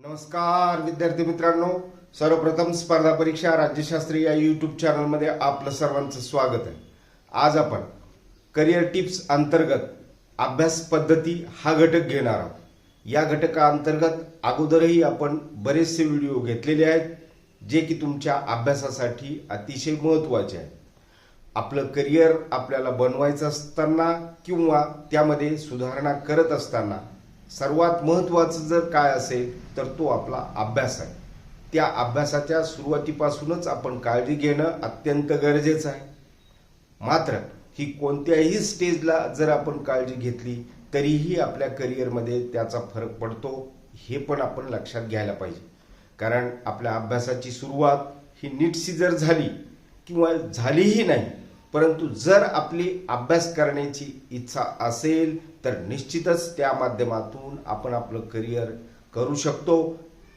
नमस्कार विद्यार्थी मित्रांनो. सर्वप्रथम स्पर्धा परीक्षा राज्यशास्त्री या यूट्यूब चॅनलमध्ये आपलं सर्वांचं स्वागत आहे. आज आपण करिअर टिप्स अंतर्गत अभ्यास पद्धती हा घटक घेणार आहोत. या घटकाअंतर्गत अगोदरही आपण बरेचसे व्हिडिओ घेतलेले आहेत जे की तुमच्या अभ्यासासाठी अतिशय महत्त्वाचे आहेत. आपलं करिअर आपल्याला बनवायचं असताना किंवा त्यामध्ये सुधारणा करत असताना सर्वात महत्त्वाचं जर काय असेल तर तो आपला अभ्यास आहे. त्या अभ्यासाच्या सुरुवातीपासूनच आपण काळजी घेणं अत्यंत गरजेचं आहे. मात्र ही कोणत्याही स्टेजला जर आपण काळजी घेतली तरीही आपल्या करिअरमध्ये त्याचा फरक पडतो हे पण आपण लक्षात घ्यायला पाहिजे. कारण आपल्या अभ्यासाची सुरुवात ही नीटशी जर झाली किंवा झालीही नाही परंतु जर आपली अभ्यास करण्याची इच्छा असेल तर निश्चितच त्या माध्यमातून आपण आपलं करिअर करू शकतो.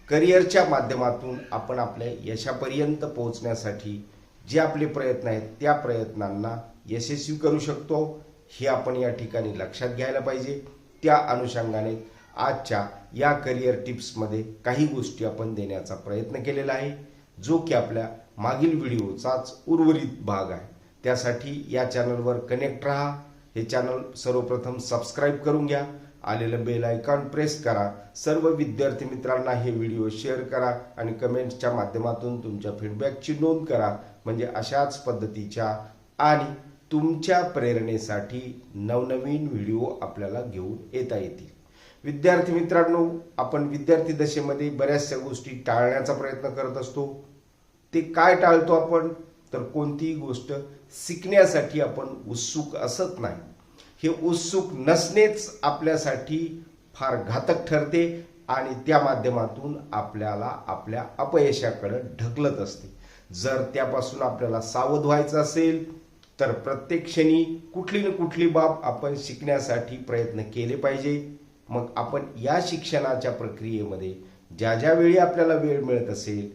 करिअरच्या माध्यमातून आपण आपल्या यशापर्यंत पोहोचण्यासाठी जे आपले प्रयत्न आहेत त्या प्रयत्नांना यशस्वी करू शकतो. हे आपण या ठिकाणी लक्षात घ्यायला पाहिजे. त्या अनुषंगाने आजच्या या करिअर टिप्समध्ये काही गोष्टी आपण देण्याचा प्रयत्न केलेला आहे जो की आपल्या मागील व्हिडिओचाच उर्वरित भाग आहे. त्यासाठी या चॅनलवर कनेक्ट राहा. हे चॅनल सर्वप्रथम सबस्क्राईब करून घ्या. आलेलं बेल आयकॉन प्रेस करा. सर्व विद्यार्थी मित्रांना हे व्हिडिओ शेअर करा आणि कमेंट्सच्या माध्यमातून तुमच्या फीडबॅकची नोंद करा. म्हणजे अशाच पद्धतीच्या आणि तुमच्या प्रेरणेसाठी नवनवीन व्हिडिओ आपल्याला घेऊन येता येतील. विद्यार्थी मित्रांनो आपण विद्यार्थी दशेमध्ये बऱ्याचशा गोष्टी टाळण्याचा प्रयत्न करत असतो. ते काय टाळतो आपण? तर कोणतीही गोष्ट शिकण्यासाठी आपण उत्सुक असत नाही. हे उत्सुक नसणेच आपल्यासाठी फार घातक ठरते आणि त्या माध्यमातून आपल्याला आपल्या अपयशाकडे ढकलत असते. जर त्यापासून आपल्याला सावध व्हायचं असेल तर प्रत्येक क्षणी कुठली ना कुठली बाब आपण शिकण्यासाठी प्रयत्न केले पाहिजे. मग आपण या शिक्षणाच्या प्रक्रियेमध्ये ज्या ज्या वेळी आपल्याला वेळ मिळत असेल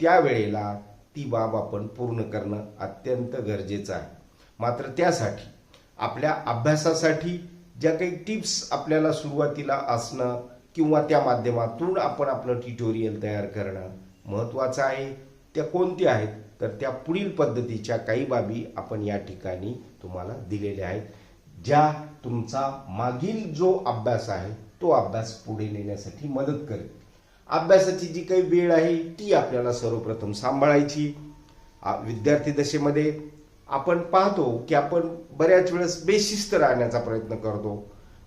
त्यावेळेला ती बाब आपण पूर्ण करणं अत्यंत गरजेचं आहे. मात्र त्यासाठी आपल्या अभ्यासासाठी ज्या काही टिप्स आपल्याला सुरुवातीला असणं किंवा त्या माध्यमातून आपण आपलं ट्युटोरियल तयार करणं महत्त्वाचं आहे. त्या कोणत्या आहेत? तर त्या पुढील पद्धतीच्या काही बाबी आपण या ठिकाणी तुम्हाला दिलेल्या आहेत. ज्या तुमचा मागील जो अभ्यास आहे तो अभ्यास पुढे नेण्यासाठी मदत करेल. अभ्यासाची जी काही वेळ आहे ती आपल्याला सर्वप्रथम सांभाळायची. विद्यार्थी दशेमध्ये आपण पाहतो की आपण बऱ्याच वेळेस बेशिस्त राहण्याचा प्रयत्न करतो.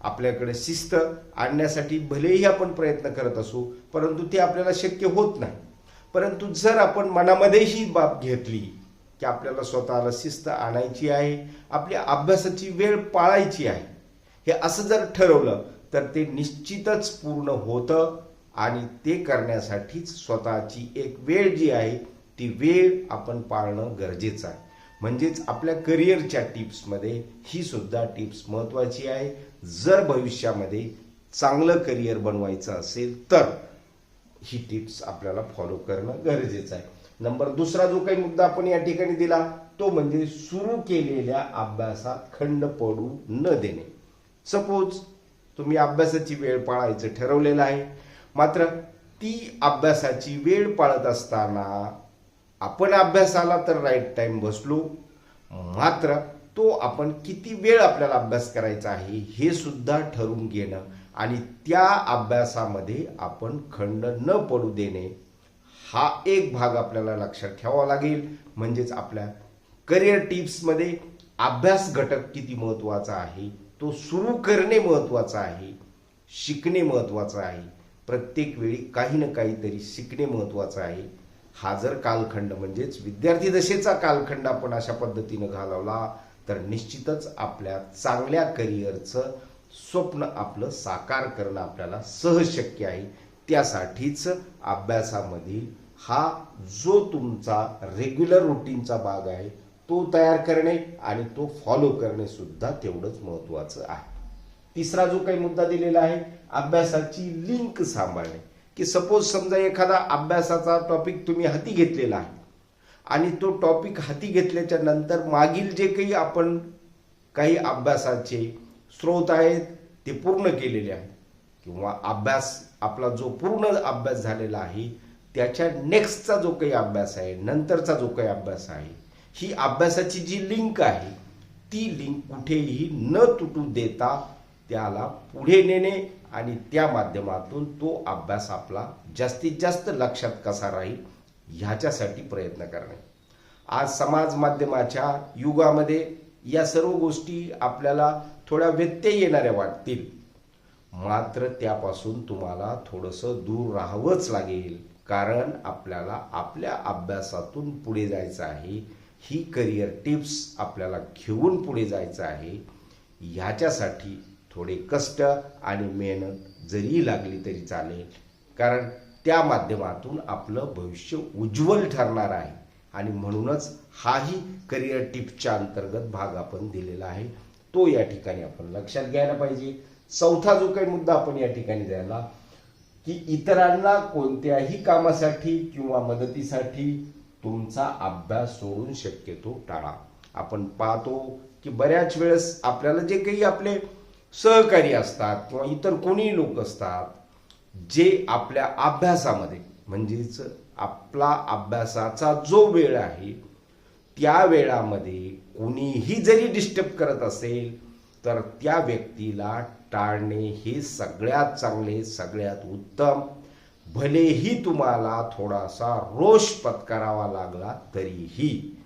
आपल्याकडे शिस्त आणण्यासाठी भलेही आपण प्रयत्न करत असू परंतु ते आपल्याला शक्य होत नाही. परंतु जर आपण मनामध्ये ही बाब घेतली की आपल्याला स्वतःला शिस्त आणायची आहे आपल्या अभ्यासाची वेळ पाळायची आहे हे असं जर ठरवलं तर ते निश्चितच पूर्ण होतं. आणि ते करण्यासाठीच स्वतःची एक वेळ जी आहे ती वेळ आपण पाळणं गरजेचं आहे. म्हणजेच आपल्या करिअरच्या टिप्समध्ये ही सुद्धा टिप्स महत्वाची आहे. जर भविष्यामध्ये चांगलं करिअर बनवायचं असेल तर ही टिप्स आपल्याला फॉलो करणं गरजेचं आहे. नंबर दुसरा जो काही मुद्दा आपण या ठिकाणी दिला तो म्हणजे सुरू केलेल्या अभ्यासात खंड पडू न देणे. सपोज तुम्ही अभ्यासाची वेळ पाळायचं ठरवलेलं आहे मात्र ती अभ्यासाची वेळ पाळत असताना आपण अभ्यासाला तर राईट टाईम बसलो. मात्र तो आपण किती वेळ आपल्याला अभ्यास करायचा आहे हे सुद्धा ठरवून घेणं आणि त्या अभ्यासामध्ये आपण खंड न पडू देणे हा एक भाग आपल्याला लक्षात ठेवावा लागेल. म्हणजेच आपल्या करिअर टिप्समध्ये अभ्यास घटक किती महत्त्वाचा आहे तो सुरू करणे महत्त्वाचं आहे शिकणे महत्त्वाचं आहे प्रत्येक वेळी काही ना काहीतरी शिकणे महत्त्वाचं आहे. हा जर कालखंड म्हणजेच विद्यार्थी दशेचा कालखंड आपण अशा पद्धतीनं घालवला तर निश्चितच आपल्या चांगल्या करिअरचं स्वप्न आपलं साकार करणं आपल्याला सहज शक्य आहे. त्यासाठीच अभ्यासामधील हा जो तुमचा रेग्युलर रुटीनचा भाग आहे तो तयार करणे आणि तो फॉलो करणे सुद्धा तेवढंच महत्त्वाचं आहे. तिसरा जो काही मुद्दा दिलेला आहे अभ्यासाची लिंक सांभाळणे. की सपोज समजा एखादा अभ्यासाचा टॉपिक तुम्ही हाती घेतलेला आहे आणि तो टॉपिक हाती घेतल्याच्या नंतर मागील जे काही आपण काही अभ्यासाचे स्रोत आहेत ते पूर्ण केलेले आहेत. किंवा अभ्यास आपला जो पूर्ण अभ्यास झालेला आहे त्याच्या नेक्स्टचा जो काही अभ्यास आहे नंतरचा जो काही अभ्यास आहे ही अभ्यासाची जी लिंक आहे ती लिंक कुठेही न तुटू देता त्याला पुढे नेणे आणि त्या माध्यमातून तो अभ्यास आपला जास्तीत जास्त लक्षात कसा राहील ह्याच्यासाठी प्रयत्न करणे. आज समाज माध्यमाच्या युगामध्ये या सर्व गोष्टी आपल्याला थोड्या व्यत्यय येणाऱ्या वाटतील. मात्र त्यापासून तुम्हाला थोडंसं दूर राहावंच लागेल. कारण आपल्याला आपल्या अभ्यासातून पुढे जायचं आहे. ही करिअर टिप्स आपल्याला घेऊन पुढे जायचं आहे. ह्याच्यासाठी थोडे कष्ट आणि मेहनत जरी लागली तरी चालेल. कारण त्या माध्यमातून आपलं भविष्य उज्ज्वल ठरणार आहे. आणि म्हणूनच हाही करिअर टिपच्या अंतर्गत भाग आपण दिलेला आहे. तो या ठिकाणी आपण लक्षात घ्यायला पाहिजे. चौथा जो काही मुद्दा आपण या ठिकाणी द्यायला की इतरांना कोणत्याही कामासाठी किंवा मदतीसाठी तुमचा अभ्यास सोडून शक्यतो टाळा. आपण पाहतो की बऱ्याच वेळेस आपल्याला जे काही आपले सहकारी असतात किंवा इतर कोणीही लोक असतात जे आपल्या अभ्यासामध्ये म्हणजेच आपला अभ्यासाचा जो वेळ आहे त्या वेळामध्ये कोणीही जरी डिस्टर्ब करत असेल तर त्या व्यक्तीला टाळणे हे सगळ्यात चांगले सगळ्यात उत्तम. भलेही तुम्हाला थोडासा रोष पत्करावा लागला तरीही.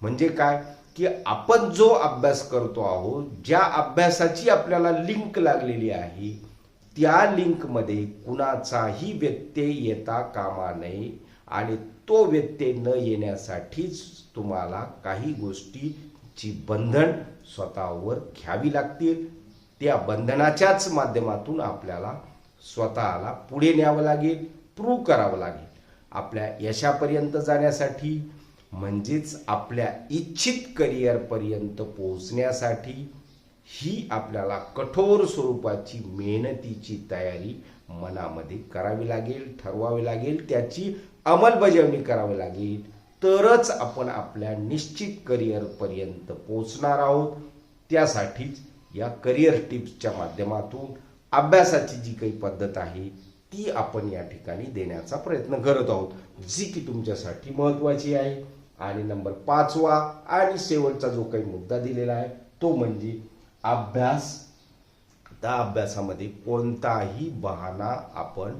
म्हणजे काय? की आपण जो अभ्यास करतो आहोत ज्या अभ्यासाची आपल्याला लिंक लागलेली आहे त्या लिंकमध्ये कुणाचाही व्यत्यय येता कामा नये आणि तो व्यत्यय न येण्यासाठीच तुम्हाला काही गोष्टीची बंधन स्वतःवर घ्यावी लागतील. त्या बंधनाच्याच माध्यमातून आपल्याला स्वतःला पुढे न्यावं लागेल प्रूव्ह करावं लागेल. आपल्या यशापर्यंत जाण्यासाठी म्हणजेच आपल्या इच्छित करिअरपर्यंत पोहोचण्यासाठी ही आपल्याला कठोर स्वरूपाची मेहनतीची तयारी मनामध्ये करावी लागेल ठरवावी लागेल. त्याची अंमलबजावणी करावी लागेल. तरच आपण आपल्या निश्चित करिअरपर्यंत पोहोचणार आहोत. त्यासाठीच या करिअर टिप्सच्या माध्यमातून अभ्यासाची जी काही पद्धत आहे ती आपण या ठिकाणी देण्याचा प्रयत्न करत आहोत जी की तुमच्यासाठी महत्त्वाची आहे. आणि नंबर पाचवा आणि शेवटचा जो काही मुद्दा दिलेला आहे तो म्हणजे अभ्यास. त्या अभ्यासामध्ये कोणताही बहाणा आपण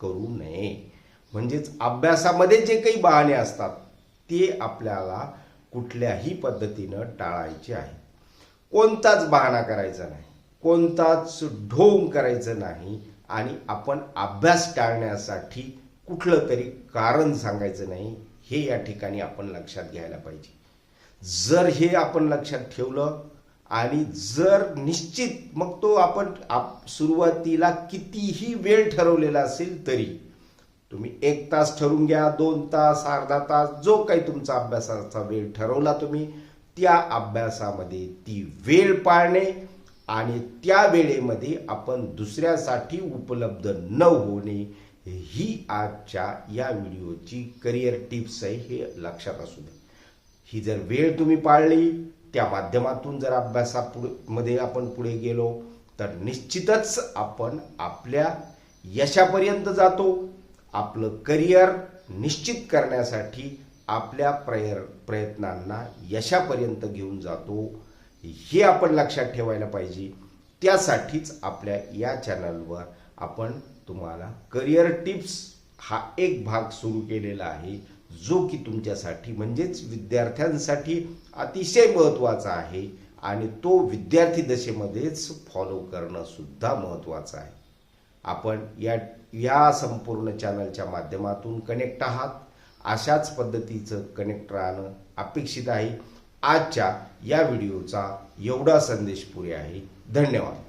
करू नये. म्हणजेच अभ्यासामध्ये जे काही बहाणे असतात ते आपल्याला कुठल्याही पद्धतीनं टाळायचे आहे. कोणताच बहाणा करायचा नाही कोणताच ढोंग करायचं नाही आणि आपण अभ्यास टाळण्यासाठी कुठलं तरी कारण सांगायचं नाही हे या ठिकाणी आपण लक्षात घ्यायला पाहिजे. जर हे आपण लक्षात ठेवलं आणि जर निश्चित मग तो आपण आप सुरुवातीला कितीही वेळ ठरवलेला असेल तरी तुम्ही एक तास ठरवून घ्या दोन तास अर्धा तास जो काही तुमचा अभ्यासाचा वेळ ठरवला तुम्ही त्या अभ्यासामध्ये ती वेळ पाळणे आणि त्या वेळेमध्ये आपण दुसऱ्यासाठी उपलब्ध न होणे ही आजच्या या व्हिडिओची करिअर टिप्स आहे हे लक्षात असू दे. ही जर वेळ तुम्ही पाळली त्या माध्यमातून जर अभ्यासामध्ये आपण पुढे गेलो तर निश्चितच आपण आपल्या यशापर्यंत जातो. आपलं करिअर निश्चित करण्यासाठी आपल्या प्रयर प्रयत्नांना यशापर्यंत घेऊन जातो. हे आपण लक्षात ठेवायला पाहिजे. त्यासाठीच आपल्या या चॅनलवर आपण तुम्हाला करिअर टिप्स हा एक भाग सुरू केलेला आहे जो की तुमच्यासाठी म्हणजेच विद्यार्थ्यांसाठी अतिशय महत्त्वाचा आहे आणि तो विद्यार्थी दशेमध्येच फॉलो करणं सुद्धा महत्त्वाचं आहे. आपण या या संपूर्ण चॅनलच्या माध्यमातून कनेक्ट आहात. अशाच पद्धतीचं कनेक्ट राहणं अपेक्षित आहे. आजच्या या व्हिडिओचा एवढा संदेश पुरे आहे. धन्यवाद.